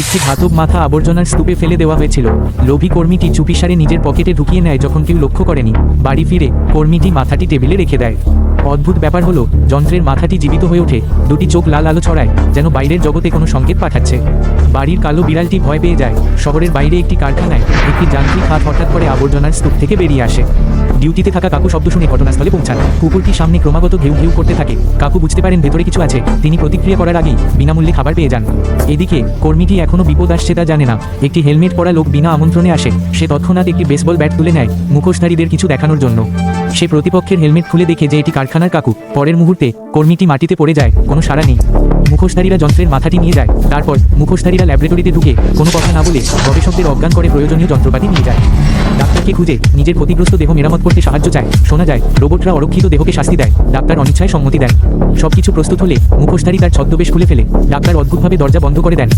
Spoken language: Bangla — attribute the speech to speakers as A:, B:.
A: একটি ধাতব মাথা আবর্জনার স্তূপে ফেলে দেওয়া হয়েছিল। লোভী কর্মীটি চুপিসারে নিজের পকেটে ঢুকিয়ে নেয় যখন কেউ লক্ষ্য করেনি। বাড়ি ফিরে কর্মীটি মাথাটি টেবিলে রেখে দেয়। অদ্ভুত ব্যাপার হলো, যন্ত্রের মাথাটি জীবিত হয়ে ওঠে। দুটি চোখ লাল আলো ছড়ায়, যেন বাইরের জগতে কোনো সংকেত পাঠাচ্ছে। বাড়ির কালো বিড়ালটি ভয় পেয়ে যায়। শহরের বাইরে একটি কারখানায় একটি যান্ত্রিক হাত হঠাৎ করে আবর্জনার স্তূপ থেকে বেরিয়ে আসে। ডিউটিতে থাকা কাকু শব্দ শুনে ঘটনাস্থলে পৌঁছান। কুকুরটি সামনে ক্রমাগত ঘেউ ঘেউ করতে থাকে। কাকু বুঝতে পারেন ভেতরে কিছু আছে। তিনি প্রতিক্রিয়া করার আগেই বিনামূল্যে খাবার পেয়ে যান। এদিকে কর্মীটি এখনও বিপদ আসছে তা জানে না। একটি হেলমেট পরা লোক বিনা আমন্ত্রণে আসে। সে তৎক্ষণাৎ একটি বেসবল ব্যাট তুলে নেয় মুখোশধারীদের কিছু দেখানোর জন্য। সে প্রতিপক্ষের হেলমেট খুলে দেখে যে এটি কারখানার কাকু। পরের মুহূর্তে কর্মীটি মাটিতে পড়ে যায়, কোনো সাড়া নেই। মুখোশধারীরা যন্ত্রের মাথাটি নিয়ে যায়, তারপর মুখোশধারীরা ল্যাবরেটরিতে ঢুকে কোনো কথা না বলে গবেষকদের অজ্ঞান করে প্রয়োজনীয় যন্ত্রপাতি নিয়ে যায়। ডাক্তারকে খুঁজে নিজের ক্ষতিগ্রস্ত দেহ মেরামত করতে সাহায্য চায়। শোনা যায়, রোবটরা অরক্ষিত দেহকে শাস্তি দেয়, ডাক্তার অনিচ্ছায় সম্মতি দেন। সবকিছু প্রস্তুত হলে মুখোশধারী তার ছদ্মবেশ খুলে ফেলে। ডাক্তার অদ্ভুতভাবে দরজা বন্ধ করে দেন।